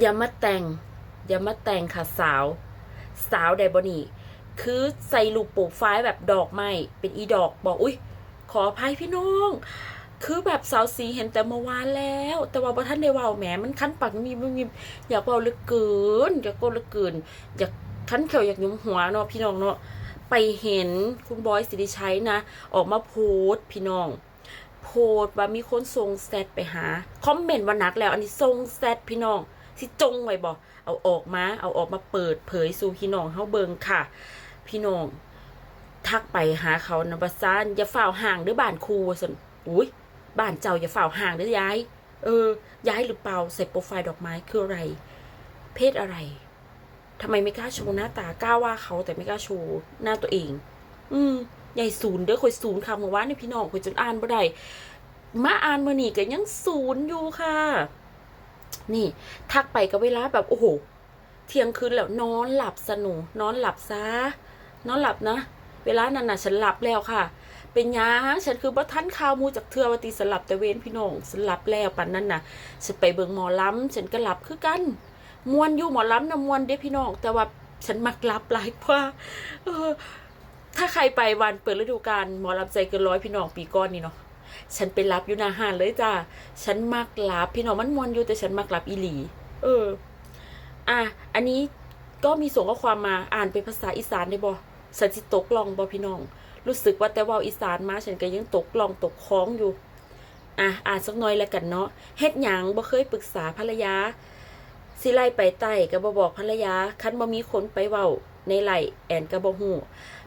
อย่ามาแต่ง อย่ามาแต่งค่ะสาว สาวไดบอนี่คือใส่ลูกโปรไฟล์แบบดอกไม้เป็นอีดอกบอกอุ้ยขออภัยพี่น้อง คือแบบสาวสีเห็นแต่เมื่อวานแล้ว แต่ว่าท่านได้ว่าแหมมันคันปากมีมีมีอยากเว่าเหลือเกินอยากเว่าเหลือเกินอยากคันเขียวอยากยุมหัวเนาะพี่น้องเนาะไปเห็นคุณบอยสิริชัยนะ ออกมาโพสพี่น้อง โพสว่ามีคนส่งแซดไปหา คอมเมนต์ว่านักแล้ว อันนี้ส่งแซดพี่น้อง สิจงไว้บ่เอาออกมาเอาออกมาเปิดเผยสู่พี่น้องเฮาเบิงค่ะ พี่น้องทักไปหาเขานะบาซานอย่าฝ่าวห่างเด้อบ้านครูว่าซั่นอุ้ยบ้านเจ้าอย่าฝ่าวห่างเด้อย้าย เออ ย้ายหรือเปล่าใส่โปรไฟล์ดอกไม้คืออะไร เพศอะไรทำไมไม่กล้าโชว์หน้าตากล้าว่าเขาแต่ไม่กล้าโชว์หน้าตัวเอง อืมใหญ่ศูนย์เด้อคอยศูนย์คำเมื่อวานนี่พี่น้องคอยจนอ่านบ่ได้มาอ่านมื่อนี่ก็ยังศูนย์อยู่ค่ะ นี่ ทักไปกับเวลาแบบโอ้โห เที่ยงคืนแล้วนอนหลับสนุนอนหลับซะนอนหลับนะ เวลานั้นน่ะฉันหลับแล้วค่ะ เป็นยังฉันคือบ่ทันข่าวมูจากเทือวตีสลับแต่เวนพี่น้องฉันหลับแล้วปันนั้นน่ะฉันไปเบิงหมอล้ำฉันก็หลับคือกันมวนอยู่หมอล้ำนะมวนเด้พี่น้อง แต่ว่าฉันมักหลับหลายกว่าถ้าใครไปวันเปิดฤดูกาลหมอลำใจเกินร้อยพี่น้องปีก้อนนี่เนาะ ฉันไปรับอยู่นาหานเลยจ้าฉันมักหลับพี่น้องมันมวนอยู่แต่ฉันมักหลับอีหลี เออ อะ อันนี้ก็มีส่งข้อความมาอ่านเป็นภาษาอีสานได้บ่ฉันสิตกลองบ่พี่น้อง รู้สึกว่าแต่ว่าอีสานมาฉันก็ยังตกลองตกคล้องอยู่ อะ อ่านสักหน่อยแล้วกันเนาะเฮ็ดหยังบ่เคยปรึกษาภรรยา สิไล่ไปใต้ก็บ่บอกภรรยา คันบ่มีคนไปเว้าในไหลแอนก็บ่ฮู้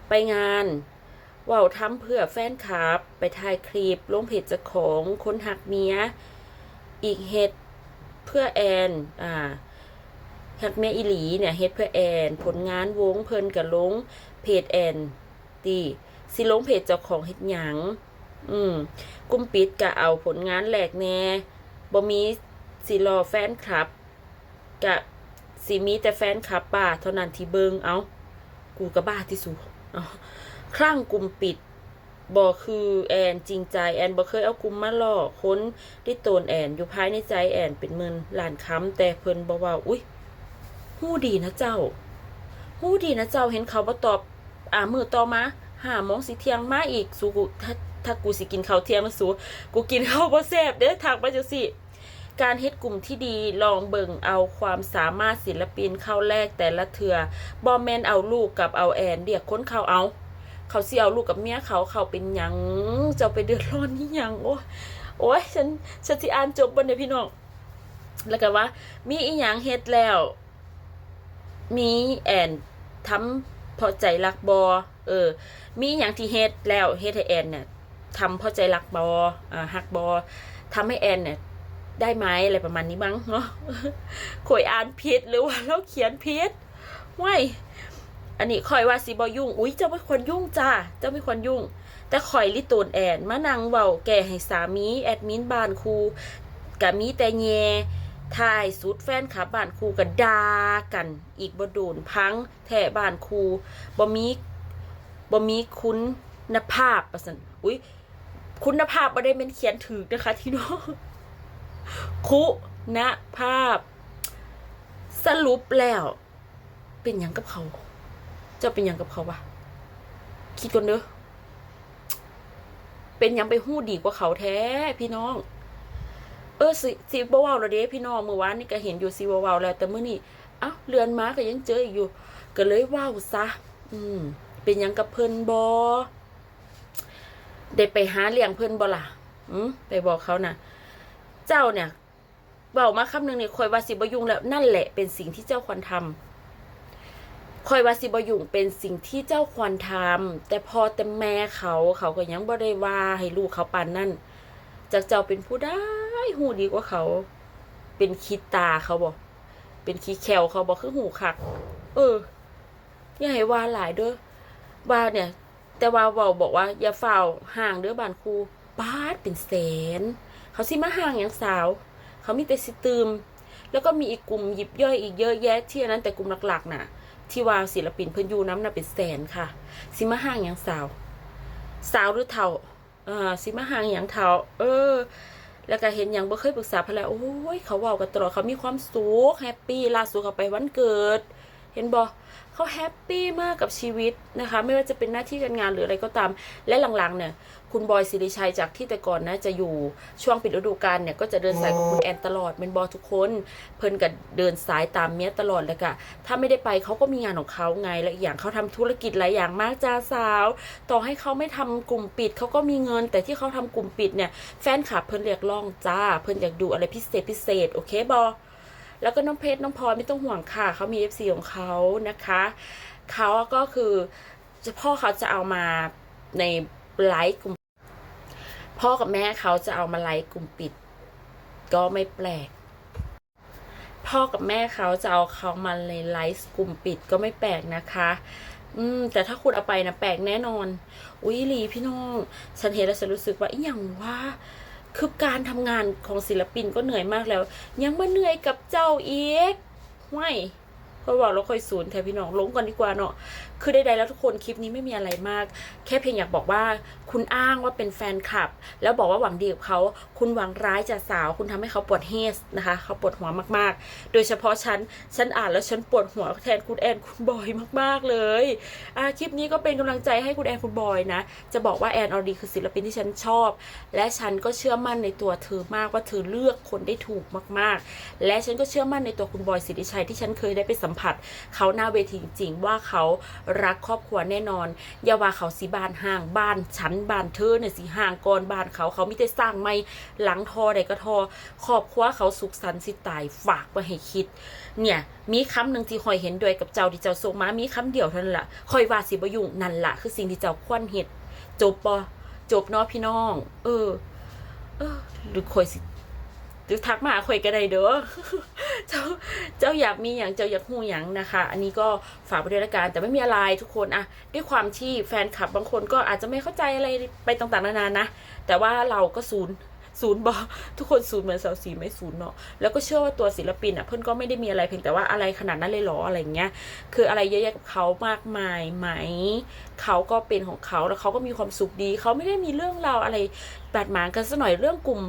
ไปงาน ว้าทำเพื่อแฟนคลับ ไปถ่ายคลิปลงเพจเจ้าของคนหักเมีย อีกเฮ็ดเพื่อแอน อ่าฮักแม่อีหลีเนี่ยเฮ็ดเพื่อแอน ผลงานวงเพิ่นกับลงเพจแอนตีสิลงเพจเจ้าของเฮ็ดหยังอืมกุมปิดก็เอาผลงานแหลกแน่บ่มีสิรอแฟนคลับกะสิมีแต่แฟนคลับป้าเท่านั้นที่เบิงเอา กูก็บ้าที่สุด คลั่งกลุ่มปิดบ่คือแอนจริงใจแอนบ่เคยเอากลุ่มมาหล่อค้นที่ตนแอนอยู่ภายในใจแอนเป็นหมื่นล้านคำแต่เพิ่นบ่เว้าอุ้ยหู้ดีนะเจ้าหู้ดีนะเจ้าเห็นเขาบ่ตอบอ่ามือต่อมาหาโมงสิเที่ยงมาอีกสูกูถ้าถ้ากูสิกินข้าวเที่ยงแล้วสูกูกินข้าวบ่แซ่บเด้อทักมาจังสิการเฮ็ดกลุ่มที่ดีลองเบิ่งเอาความสามารถศิลปินเข้าแลกแต่ละเทือบ่แมนเอาลูกกับเอาแอนเรียกค้นเขาเอา เขาเสิเอาลูกกับเมียเขาเขาเป็นยังจ้าไปเดือดร้อนนี่ยังโอ้ยโอ้ยฉันฉันสิอ่านจบบ่เนี่ยพี่น้องแล้วก็ว่า มีอีหยังเฮ็ดแล้ว มีแอนทำพอใจรักบอเออ มีอย่างที่เฮ็ดแล้วเฮ็ดให้แอนเนี่ยทำพอใจรักบออ่าฮักบอทำให้แอนเนี่ยได้ไหมอะไรประมาณนี้บ้างเนาะข่อยอ่านผิดหรือว่าเราเขียนผิดว้าย อันนี้ข่อยว่าสิบอยุ่ง อุ้ยเจ้าไม่ควรยุ่งจ้า เจ้าไม่ควรยุ่ง แต่ข่อยลิตูนแอนมานังเว้าแก่ให้สามีแอดมินบานครูกะมีแต่แยถ่ายสุดแฟนคลับบ้านครูก็ด่ากัน อีกบ่โดนพังแท่บ้านครูบ่มีบ่มีคุณนภาพประสันอุ้ยคุณภาพบ่ได้เป็นเขียนถูกนะคะที่น้องคุณภาพ สรุปแล้ว เป็นหยังกับเขา จ้าเป็นยังกับเขาวะคิดก่อนเด้อเป็นยังไปหู้ดีกว่าเขาแท้ พี่น้อง เออสิสิบ่เว้าแล้วเด้พี่น้องเมื่อวานนี่ก็เห็นอยู่สิบ่เว้าแล้ว แต่เมื้อนี้เอ้าเรือนม้าก็ยังเจออีกอยู่ ก็เลยว้าวซะอืม เป็นยังกับเพิ่นบ่ได้ไปหาเลี้ยงเพิ่นบ่ล่ะอืมไปบอกเขาน่ะ เจ้าเนี่ยเว้ามาคำหนึ่งเนี่ยคอยว่าสิบยุงแล้วนั่นแหละเป็นสิ่งที่เจ้าควรทำ คอยว่าสิบ่ยุ่งเป็นสิ่งที่เจ้าควรทำแต่พอแต่แม่เขาเขาก็ยังบ่ได้ว่าให้ลูกเขาปานนั่นจากเจ้าเป็นผู้ได้หูดีกว่าเขา เป็นคิดตาเขาบอกเป็นขี้แขวเขาบอกคือหูคัก เอออย่าให้ว่าหลายเด้อว่าเนี่ย แต่ว่าเว้าบอกว่า อย่าเฝ้าห่างเด้อบานครูบาดเป็นแสน เขาสิมาห่างอย่างสาว เขามีแต่สิตืม แล้วก็มีอีกกลุ่มหยิบย่อยอีกเยอะแยะที่อันนั้นแต่กลุ่มหลักๆน่ะ ที่ว่าศิลปินเพิ่นอยู่น้ำน่ะเป็นแสนค่ะสิมาห่างอย่างสาว สาวหรือเท่าเออสิมาห่างอย่างเท่า เออ แล้วก็เห็นอย่างบ่เคยปรึกษาเพิ่นแล้วโอ้ยเขาเว้ากันตลอดเขามีความสุขแฮปปี้ล่าสุดเขาไปวันเกิด เห็นบ่เขาแฮปปี้มากกับชีวิตนะคะ ไม่ว่าจะเป็นหน้าที่การงานหรืออะไรก็ตาม และหลังๆเนี่ย คุณบอยสิริชัยจากที่แต่ก่อนนะจะอยู่ช่วงปิดฤดูกาลเนี่ยก็จะเดินสายกับคุณแอนตลอดเป็นบอทุกคน เพิ่นก็เดินสายตามเมียตลอดเลยค่ะถ้าไม่ได้ไปเขาก็มีงานของเขาไงและอีกอย่างเขาทำธุรกิจหลายอย่างมากจ้าสาว ต่อให้เขาไม่ทำกลุ่มปิดเขาก็มีเงิน แต่ที่เขาทำกลุ่มปิดเนี่ยแฟนคลับเพิ่นเรียกร้องจ้า เพิ่นอยากดูอะไรพิเศษพิเศษโอเคบอ แล้วก็น้องเพชรน้องพลอยไม่ต้องห่วงค่ะเขามี FC ของเขานะคะเขาก็คือพ่อเขาจะเอามาในไลฟ์กลุ่ม พ่อกับแม่เขาจะเอามาไลฟ์กลุ่มปิด ก็ไม่แปลก พ่อกับแม่เขาจะเอาเขามาในไลฟ์กลุ่มปิดก็ไม่แปลกนะคะอืมแต่ถ้าคุณเอาไปนะแปลกแน่นอน อุ้ยลีพี่น้อง ฉันเห็นแล้วฉันรู้สึกว่าอีหยังว่า คือการทำงานของศิลปินก็เหนื่อยมากแล้ว ยังมาเหนื่อยกับเจ้าอีกไม่ก็บอกเราค่อยศูนย์แทนพี่น้องลงก่อนดีกว่าเนาะ คือใดๆแล้วทุกคนคลิปนี้ไม่มีอะไรมาก แค่เพียงอยากบอกว่า คุณอ้างว่าเป็นแฟนคลับ แล้วบอกว่าหวังดีกับเขาคุณหวังร้ายจะสาว คุณทำให้เขาปวดเฮสนะคะเขาปวดหัวมากๆ โดยเฉพาะฉันฉันอ่านแล้วฉันปวดหัวแทนคุณแอนคุณบอยมากๆเลยอ่าคลิปนี้ก็เป็นกำลังใจให้คุณแอนคุณบอยนะ จะบอกว่าแอนออดีคือศิลปินที่ฉันชอบ และฉันก็เชื่อมั่นในตัวเธอมากว่าเธอเลือกคนได้ถูกมากๆ และฉันก็เชื่อมั่นในตัวคุณบอยสิริชัยที่ฉันเคยได้ไปสัมผัส เขาหน้าเวทีจริงๆว่าเขารักครอบครัวแน่นอนอย่าว่าเขาสิบ้านห่างบ้านฉันบ้านเธอเนี่ยสิห่างก่อนบ้านเขาเขามิได้สร้างไม่หลังทอใดก็ทอครอบครัวเขาสุขสันต์สิตายฝากมาให้คิด เนี่ยมีคำหนึ่งที่คอยเห็นด้วยกับเจ้าที่เจ้าส่งมามีคำเดียวเท่านั้นละ่ะคอยว่าสิบยุ่งนั่นละคือสิ่งที่เจ้าควรเห็ดจบปะจบเนาะพี่น้อง เออ เออหรือคอยสิ หรือทักมาคุยกันได้เด้อเจ้าเจ้าอยากมีอย่างเจ้าอยากหูอย่างนะคะ อันนี้ก็ฝากไปด้วยละกันแต่ไม่มีอะไรทุกคนอะด้วยความที่แฟนคลับบางคนก็อาจจะไม่เข้าใจอะไรไปต่างๆนานานะ แต่ว่าเราก็ศูนย์ ศูนย์บอทุกคนศูนย์เหมือนสาวสีไม่ศูนย์เนาะแล้วก็เชื่อว่าตัวศิลปินอะเพื่อนก็ไม่ได้มีอะไรเพียงแต่ว่าอะไรขนาดนั้นเลยหรออะไรเงี้ยคืออะไรเยอะแยะกับเขามากมายไหมเขาก็เป็นของเขาแล้วเขาก็มีความสุขดี เขาไม่ได้มีเรื่องราวอะไรบาดหมางกันซะหน่อยเรื่องกลุ่ม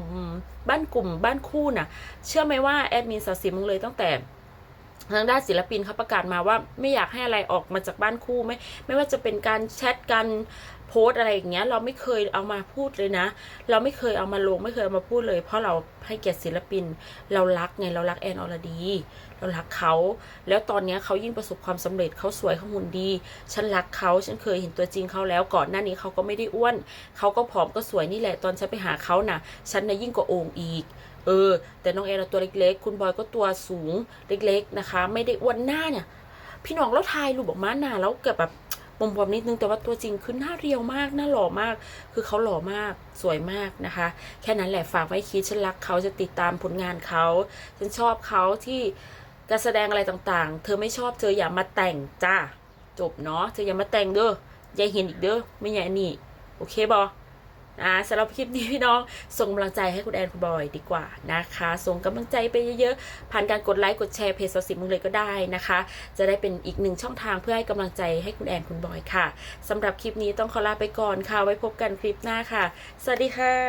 บ้านกลุ่มบ้านคู่น่ะ เชื่อไหมว่าแอดมินสาวสีมึงเลยตั้งแต่ ทางด้านศิลปินเขาประกาศมาว่าไม่อยากให้อะไรออกมาจากบ้านคู่ไม่ไม่ว่าจะเป็นการแชทกันโพสอะไรอย่างเงี้ย เราไม่เคยเอามาพูดเลยนะ เราไม่เคยเอามาลงไม่เคยเอามาพูดเลย เพราะเราให้เกียรติศิลปิน เรารักไงเรารักแอนอรดี เรารักเขา แล้วตอนเนี้ยเขายิ่งประสบความสำเร็จเขาสวยเขาหุ่นดี ฉันรักเขาฉันเคยเห็นตัวจริงเขาแล้วก่อนหน้านี้เขาก็ไม่ได้อ้วนเขาก็ผอมก็สวยนี่แหละตอนฉันไปหาเขาน่ะ ฉันน่ะยิ่งกว่าโองอีก เออ แต่น้องแอเราตัวเล็กๆ คุณบอยก็ตัวสูงเล็กๆนะคะ ไม่ได้อ้วนหน้าเนี่ย พี่น้องแล้วทายรูปออกมาหน้าแล้วเกิดแบบบวมๆนิดนึงแต่ว่าตัวจริงคือหน้าเรียวมากหน้าหล่อมาก คือเขาหล่อมากสวยมากนะคะ แค่นั้นแหละฝากไว้คิดฉันรักเขาจะติดตามผลงานเขาฉันชอบเขาที่การแสดงอะไรต่างๆ เธอไม่ชอบเธออย่ามาแต่งจ้าจบเนาะเธออย่ามาแต่งเด้ออย่าเห็นอีกเด้อไม่ใช่อันนี่โอเคบอ นะสำหรับคลิปนี้พี่น้องส่งกำลังใจให้คุณแอนคุณบอยดีกว่านะคะ ส่งกำลังใจไปเยอะๆ ผ่านการกดไลค์กดแชร์เพจสสิมึงเลยก็ได้นะคะ จะได้เป็นอีกหนึ่งช่องทางเพื่อให้กำลังใจให้คุณแอนคุณบอยค่ะสำหรับคลิปนี้ต้องขอลาไปก่อนค่ะ ไว้พบกันคลิปหน้าค่ะ สวัสดีค่ะ